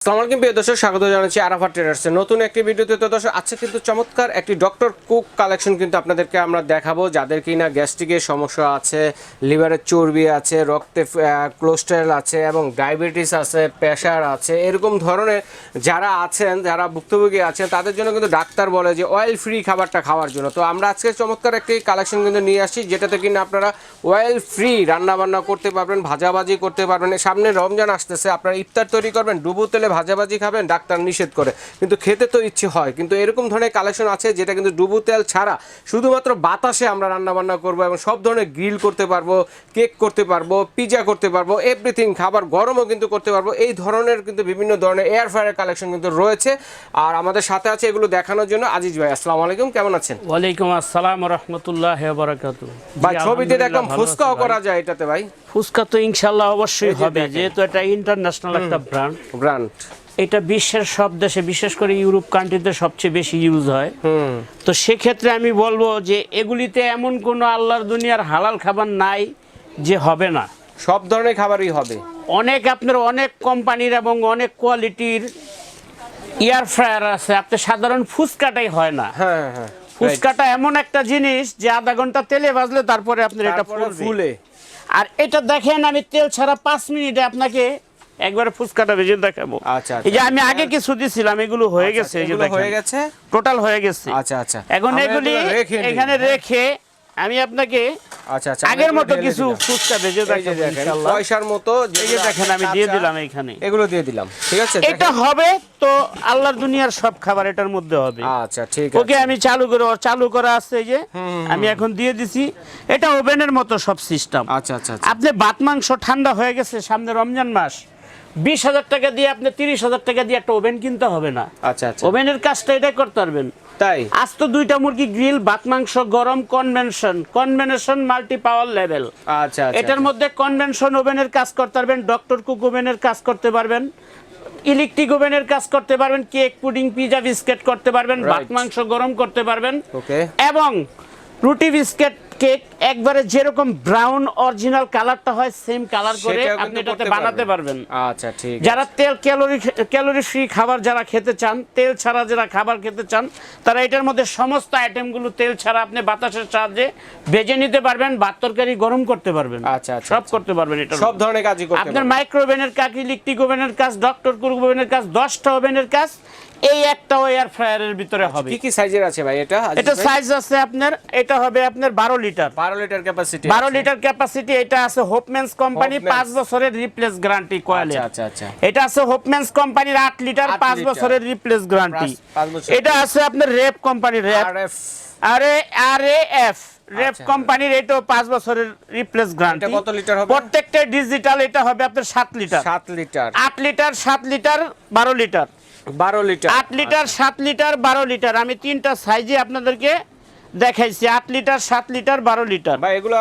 আসসালামু আলাইকুম প্রিয় দর্শক, স্বাগত জানাচ্ছি আরাফাত ট্রেডার্সের নতুন একটি ভিডিওতে। তো দর্শক, আজকে কিন্তু চমৎকার একটি ডক্টর কুক কালেকশন কিন্তু আপনাদেরকে আমরা দেখাবো। যাদের কিনা গ্যাস্ট্রিকের সমস্যা আছে লিভারের চর্বি আছে, রক্তে কোলেস্টেরল আছে এবং ডায়াবেটিস আছে, প্রেশার আছে, এরকম ধরনের যারা আছেন, যারা ভুক্তভোগী আছেন, তাদের জন্য কিন্তু ডাক্তার বলে যে অয়েল ফ্রি খাবারটা খাওয়ার জন্য। তো আমরা আজকে চমৎকার একটি কালেকশন কিন্তু নিয়ে আসছি, যেটাতে কিনা আপনারা অয়েল ফ্রি রান্না বান্না করতে পারবেন, ভাজাভাজি করতে পারবেন। সামনে রমজান আসতেছে, আপনারা ইফতার তৈরি করবেন, ডুবু ভাজাভাজি খাবেন ডাক্তার নিষেধ করে। কিন্তু খেতে তো ইচ্ছে হয় কিন্তু এরকম ধরনের কালেকশন আছে যেটা কিন্তু ডুবু তেল ছাড়া শুধুমাত্র বাতাসে আমরা রান্না বান্না করব এবং সব ধরনের গ্রিল করতে পারব কেক করতে পারব পিজা করতে পারব এভরিথিং খাবার গরমও কিন্তু করতে পারব। এই ধরনের কিন্তু বিভিন্ন ধরনের এয়ার ফ্রায়ার কালেকশন কিন্তু রয়েছে। আর আমাদের সাথে আছে এগুলো দেখানোর জন্য আজিজ ভাই আসসালামু আলাইকুম কেমন আছেন? ওয়ালাইকুম আসসালাম রহমতুল্লাহ বারাকাতু ভাই ছবিতে দেখলাম ফুচকাও করা যায় এটাতে ভাই। ফুচকা তো ইনশাল্লাহ অবশ্যই হবে যেহেতু এটা ইন্টারন্যাশনাল একটা ব্র্যান্ড ব্র্যান্ড এটা বিশ্বের সব দেশে বিশেষ করে ইউরোপ কান্ট্রিতে সবচেয়ে বেশি ইউজ হয়। তো সেক্ষেত্রে আমি বলব যে এগুলিতে এমন কোনো আল্লাহর দুনিয়ার হালাল খাবার নাই যে হবে না। সব ধরনের খাবারই হবে। অনেক আপনার অনেক কোম্পানির এবং অনেক কোয়ালিটির এয়ার ফ্রায়ার আছে আপনার সাধারণ ফুচকাটাই হয় না। হ্যাঁ হ্যাঁ ফুচকাটা এমন একটা জিনিস যে আধা ঘণ্টা তেলে ভাজলে তারপরে আপনার এটা ফুলে। আর এটা দেখেন আমি তেল ছাড়া পাঁচ মিনিটে আপনাকে একবার ফুচকাটা ভেজে দেখাবো। আচ্ছা, এই যে আমি আগে কিছু দিছিলাম এগুলো হয়ে গেছে এই যে দেখেন। হয়ে গেছে? টোটাল হয়ে গেছে। আচ্ছা আচ্ছা। এখন এগুলি এখানে হ্যাঁ? রেখে আমি আপনাকে আচ্ছা আচ্ছা আগের মতো কিছু ফুচকা ভেজে এই দেখাবো ইনশাআল্লাহ। পয়সার মতো এই যে দেখেন আমি দিয়ে দিলাম এখানে। এগুলো দিয়ে দিলাম। ঠিক আছে এটা হবে তো আল্লাহর দুনিয়ার সব খাবার এটার মধ্যে হবে। আচ্ছা ঠিক আছে। ওকে আমি চালু করে চালু করা আছে এই যে। আমি এখন দিয়ে দিছি। এটা ওভেনের মতো সব সিস্টেম। আচ্ছা আচ্ছা আচ্ছা। আপনি ভাত মাংস ঠান্ডা হয়ে গেছে সামনে রমজান মাস বিশ হাজার টাকা দিয়ে আপনি তিরিশ হাজার টাকা দিয়ে একটা ওভেন কিনতে হবে না। আচ্ছা আচ্ছা। ওভেনের কাজটা এটাই করতে পারবেন। তাই? আজ তো দুইটা মুরগি গ্রিল ভাত মাংস গরম convection convection multi power level আচ্ছা আচ্ছা এটার মধ্যে কনভেনশন ওভেনের কাজ করতে পারবেন ডক্টর কুক ওভেনের কাজ করতে পারবেন ইলেকট্রিক ওভেনের কাজ করতে পারবেন কেক পুডিং পিজা বিস্কিট করতে পারবেন ভাত মাংস গরম করতে পারবেন। এবং রুটি বিস্কিট কেক একবারে যেরকম ব্রাউন অরিজিনাল কালারটা হয় সেম কালার করে আপনি এটাতে বানাতে পারবেন। আচ্ছা ঠিক যারা তেল ক্যালোরি ক্যালোরি ফ্রি খাবার যারা খেতে চান তেল ছাড়া যারা খাবার খেতে চান তারা এটার মধ্যে সমস্ত আইটেমগুলো তেল ছাড়া আপনি বাতাসের সাহায্যে ভেজে নিতে পারবেন ভাত তরকারি গরম করতে পারবেন। আচ্ছা, আচ্ছা, সব আচ্ছা। করতে পারবেন এটা সব ধরনের কাজই করতে আপনার। মাইক্রোওভেনের কাজ ইলেকট্রিক ওভেনের কাজ ডক্টর ওভেনের কাজ দশটা ওভেনের কাজ এই একটা এয়ার ফ্রায়ারের ভিতরে হবে। কি কি সাইজের আছে ভাই এটা? এটা সাইজ আছে আপনার এটা হবে আপনার বারো লিটার 12 লিটার ক্যাপাসিটি বারো লিটার ক্যাপাসিটি এটা আছে হোপমেন্স কোম্পানি হোপম্যানস। পাঁচ বছরের রিপ্লেস গ্যারান্টি কয়েলে। আচ্ছা আচ্ছা আচ্ছা। এটা আছে হোপমেন্স কোম্পানির আট লিটার আট পাঁচ বছরের রিপ্লেস গ্যারান্টি। এটা আছে আপনার রেপ কোম্পানির রেপ আরে আর এ এফ রেপ আচ্ছা। কোম্পানির এটাও পাঁচ বছরের রিপ্লেস গ্যারান্টি এটা কত লিটার হবে? প্রত্যেকটা ডিজিটাল এটা হবে আপনার সাত লিটার 7 লিটার আট লিটার সাত লিটার বারো লিটার 12 লিটার। আট লিটার সাত লিটার বারো লিটার। আমি তিনটা সাইজে আপনাদেরকে দেখাইছি আট লিটার সাত লিটার বারো লিটার। ভাই এগুলো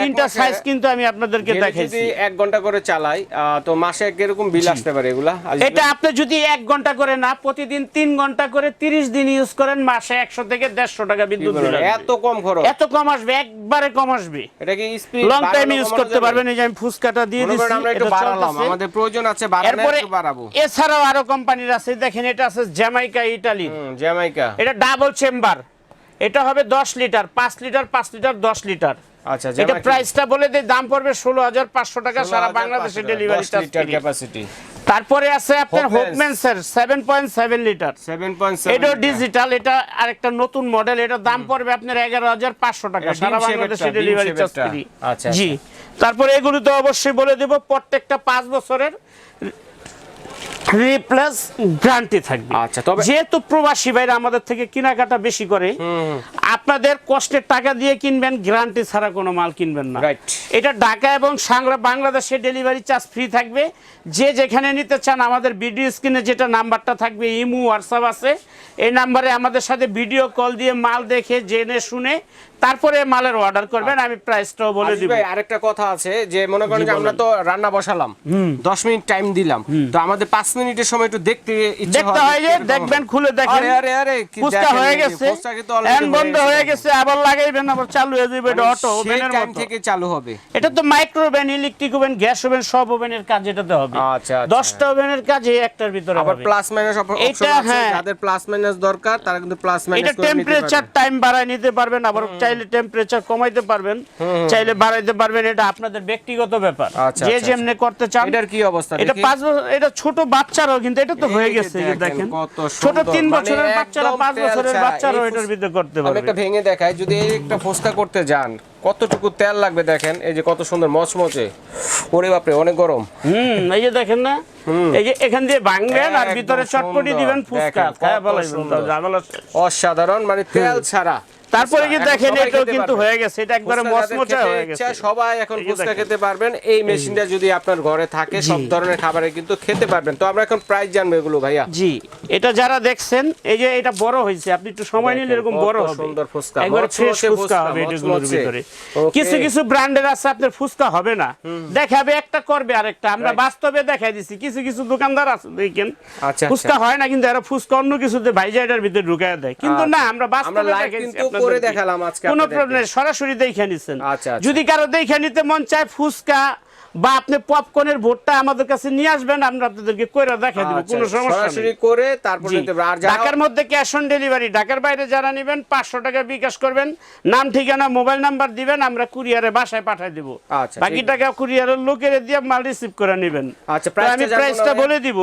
তিনটা সাইজ কিন্তু আমি আপনাদেরকে দেখাইছি যদি এক ঘণ্টা করে চালাই তো মাসে কীরকম বিল আসতে পারে এগুলা? এটা আপনি যদি এক ঘণ্টা করে না প্রতিদিন তিন ঘণ্টা করে তিরিশ দিন ইউজ করেন মাসে একশো থেকে দেড়শো টাকা বিদ্যুৎ বিল। এত কম খরচ? এত কম আসবে একবারে কম আসবে। এটা কি স্পিড লং টাইম ইউজ করতে পারবেন এই যে আমি ফুচকাটা দিয়ে দিচ্ছি আমরা একটু বাড়ালাম আমাদের প্রয়োজন আছে বাড়ানো একটু বাড়াবো। এছাড়াও আরও কোম্পানির আছে দেখেন এটা আছে জ্যামাইকা ইটালি জ্যামাইকা এটা ডাবল চেম্বার এটা হবে দশ লিটার পাঁচ লিটার পাঁচ লিটার দশ লিটার। আচ্ছা এটা প্রাইসটা বলে দেয় দাম পড়বে ষোলো হাজার পাঁচশো টাকা সারা বাংলাদেশে ডেলিভারি চার্জ লিটার ক্যাপাসিটি তারপরে আছে আপনার পয়েন্ট সেভেন লিটার 7.7 এটাও ডিজিটাল এটা আরেকটা নতুন মডেল এটা দাম পড়বে আপনার এগারো হাজার পাঁচশো টাকা এটা সারা বাংলাদেশে ডেলিভারি চার্জ ফ্রি আচ্ছা, জি। তারপরে এগুলো তো অবশ্যই বলে দেব প্রত্যেকটা পাঁচ বছরের রিপ্লেস গ্যারান্টি থাকবে। আচ্ছা, তবে- যেহেতু প্রবাসী ভাইরা আমাদের থেকে কেনাকাটা বেশি করে আপনাদের কষ্টের টাকা দিয়ে কিনবেন গ্যারান্টি ছাড়া কোনো মাল কিনবেন না। এটা ঢাকা এবং সাংরা বাংলাদেশে ডেলিভারি চার্জ ফ্রি থাকবে। যে যেখানে নিতে চান আমাদের ভিডিও স্ক্রিনে যেটা নাম্বারটা থাকবে ইমু হোয়াটসঅ্যাপ আছে। এই নাম্বারে আমাদের সাথে ভিডিও কল দিয়ে মাল দেখে জেনে শুনে তারপরে মালের অর্ডার করবেন আমি প্রাইসটাও বলে দিব। আরেকটা কথা আছে যে মনে করেন যে আমরা তো রান্না বসালাম 10 মিনিট টাইম দিলাম তো আমাদের 5 মিনিটের সময় একটু দেখতে ইচ্ছে দেখতে হয় দেখবেন খুলে দেখেন। আরে আরে আরে কি হয়ে গেছে। বন্ধ হয়ে হয়ে গেছে আবার লাগাইবেন আবার চালু হয়ে যাবে এটা অটো ওভেনের টাইম মতো। থেকে চালু হবে। এটা তো micro oven electric oven gas oven সব ওভেনের কাজ এটাতে হবে। আচ্ছা, আচ্ছা। দশটা ওভেনের কাজ একটার ভিতরে আবার প্লাস মাইনাস এটা, অপশন আছে হ্যাঁ। যাদের প্লাস মাইনাস দরকার তারা কিন্তু প্লাস মাইনাস এটা টেম্পারেচার টাইম বাড়ায় নিতে পারবেন আবার চাইলে টেম্পারেচার কমাইতে পারবেন। চাইলে বাড়াইতে পারবেন এটা আপনাদের ব্যক্তিগত ব্যাপার। আচ্ছা, যে আচ্ছা, যেমনি করতে চান। এটার কি অবস্থা? এটা পাঁচ এটা ছোট বাচ্চারও কিন্তু এটা তো হয়ে গেছে দেখেন ছোট তিন মানে বছরের বাচ্চারা পাঁচ বছরের ছাড়া। বাচ্চারাও এটার ভিতরে করতে পারবে। ভেঙে দেখায়, যদি একটা ফোসকা করতে যান, কতটুকু তেল লাগবে দেখেন? এই যে কত সুন্দর মচমচে। ওরে বাপরে অনেক গরম। হুম এই যে দেখেন না এই যে এখান দিয়ে ভাঙবেন আর ভিতরে চটপটি দিবেন ফুচকা। খায়। ঝামেলা অসাধারণ মানে তেল ছাড়া। তারপরে কি দেখেন এটাও কিন্তু হয়ে গেছে এটা একবারে মচমচা হয়ে গেছে। সবাই এখন ফুচকা খেতে পারবেন। এই মেশিনটা যদি আপনার ঘরে থাকে সব ধরনের খাবারে কিন্তু খেতে পারবেন। তো আমরা এখন প্রাইস জানব এগুলো ভাইয়া। জি এটা যারা দেখছেন এই যে এটা বড় হয়েছে আপনি একটু সময় নিলে এরকম বড় হবে। সুন্দর ফুচকা, একবার ফ্রেশ ফুচকা হবে মচমচে। ভিতরে। কিছু কিছু ব্র্যান্ডের আছে আপনার ফুচকা হবে না। দেখাবে একটা করবে আরেকটা। আমরা বাস্তবে দেখাই দিছি কিছু কিছু দোকানদার আছে দেখেন। আচ্ছা, ফুচকা হয় না কিন্তু এরা ফুচকা অন্য কিছুতে ভাইজাইটার ভিতরে ঢুকায় দেয়। কিন্তু আচ্ছা। না আমরা বাস্তবে আমরা কিন্তু করে দেখালাম আজকে কোনো। প্রবলেম সরাসরি দেখে নিছেন। আচ্ছা, আচ্ছা। যদি কারও দেখে নিতে মন চায় ফুচকা বা আপনি পপকর্নের ভোটটা আমাদের কাছে নিয়ে আসবেন আমরা আপনাদেরকে কইরা দেখা দিব আচ্ছা, কোনো সমস্যা সরাসরি নেই। করে তারপর। নিতে আর ঢাকার মধ্যে ক্যাশ অন ডেলিভারি ঢাকার বাইরে যারা নেবেন পাঁচশো টাকা বিকাশ করবেন নাম ঠিকানা মোবাইল নাম্বার দিবেন আমরা কুরিয়ারে বাসায় পাঠিয়ে দিব। আচ্ছা, বাকি টাকা কুরিয়ারের লোকের দিয়ে মাল রিসিভ করে নেবেন। আচ্ছা, আমি প্রাইসটা বলে দিব।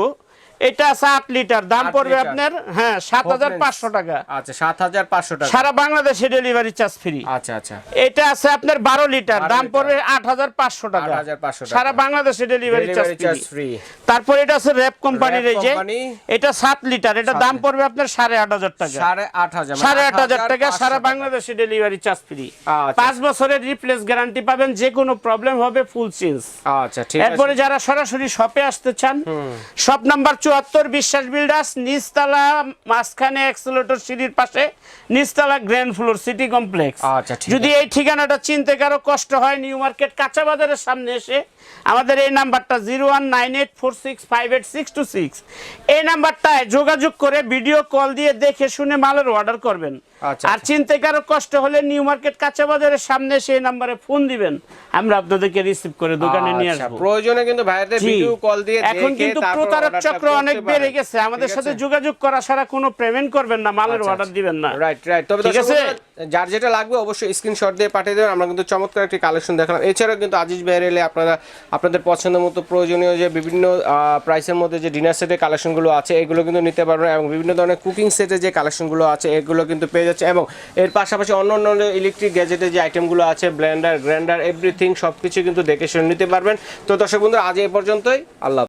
এটা সাত লিটার। দাম পড়বে আপনার হ্যাঁ সাত হাজার পাঁচশো টাকা। আচ্ছা সাত হাজার পাঁচশো টাকা। সারা বাংলাদেশে ডেলিভারি চার্জ ফ্রি। আচ্ছা আচ্ছা। এটা আছে আপনার বারো লিটার দাম। পড়বে আট হাজার পাঁচশো টাকা। সারা বাংলাদেশে ডেলিভারি চার্জ ফ্রি। তারপর এটা আছে র্যাপ কোম্পানির এই যে এটা সাত লিটার এটা দাম পড়বে আপনার সাড়ে আট হাজার টাকা। সাড়ে আট হাজার মানে সাড়ে আট হাজার টাকা সারা বাংলাদেশে ডেলিভারি চার্জ ফ্রি। আচ্ছা। পাঁচ বছরের রিপ্লেস গ্যারান্টি পাবেন যে কোনো প্রবলেম হবে ফুল চেঞ্জ। আচ্ছা ঠিক আছে। এরপরে যারা সরাসরি শপে আসতে চান শপ নাম্বার চুয়াত্তর বিশ্বাস বিল্ডার্স নিচতলা মাঝখানে এক্সেলেটর সিঁড়ির পাশে নিচতলা গ্র্যান্ড ফ্লোর সিটি কমপ্লেক্স আচ্ছা, যদি এই ঠিকানাটা চিনতে কারও কষ্ট হয় নিউ মার্কেট কাঁচা বাজারের সামনে এসে আমাদের এই নাম্বারটা zero one nine eight four six five eight six two six এই নাম্বারটায় যোগাযোগ করে ভিডিও কল দিয়ে দেখে শুনে মালের অর্ডার করবেন। আর চিনতে কারও কষ্ট হলে নিউ মার্কেট কাঁচা বাজারের সামনে সেই নাম্বারে ফোন দিবেন। আমরা আপনাদেরকে রিসিভ করে দোকানে নিয়ে আচ্ছা, আসব। প্রয়োজনে কিন্তু ভাইদের ভিডিও কল দিয়ে এখন কিন্তু প্রতারক চক্র অনেক বেড়ে গেছে। আমাদের সাথে যোগাযোগ করা ছাড়া কোনো পেমেন্ট করবেন না মালের আচ্ছা, অর্ডার আচ্ছা। দিবেন না। রাইট রাইট তবে ঠিক আছে? যার যেটা লাগবে অবশ্যই স্ক্রিনশট দিয়ে পাঠিয়ে দেবেন। আমরা কিন্তু চমৎকার একটি কালেকশন দেখালাম। এছাড়াও কিন্তু আজিজ ভাইয়ের এলে আপনারা, আপনাদের পছন্দ মতো প্রয়োজনীয় যে বিভিন্ন প্রাইসের মধ্যে যে ডিনার সেটের কালেকশনগুলো আছে, এগুলো কিন্তু নিতে পারবেন এবং বিভিন্ন ধরনের কুকিং সেটের যে কালেকশনগুলো আছে, এগুলো কিন্তু পেয়ে যাচ্ছে এবং এর পাশাপাশি অন্য অন্য ইলেকট্রিক গ্যাজেটের যে আইটেমগুলো আছে ব্লেন্ডার গ্র্যান্ডার এভরিথিং সব কিছু কিন্তু দেখে শুনে নিতে পারবেন। তো দর্শক বন্ধু আজ এ পর্যন্তই। আল্লাহ।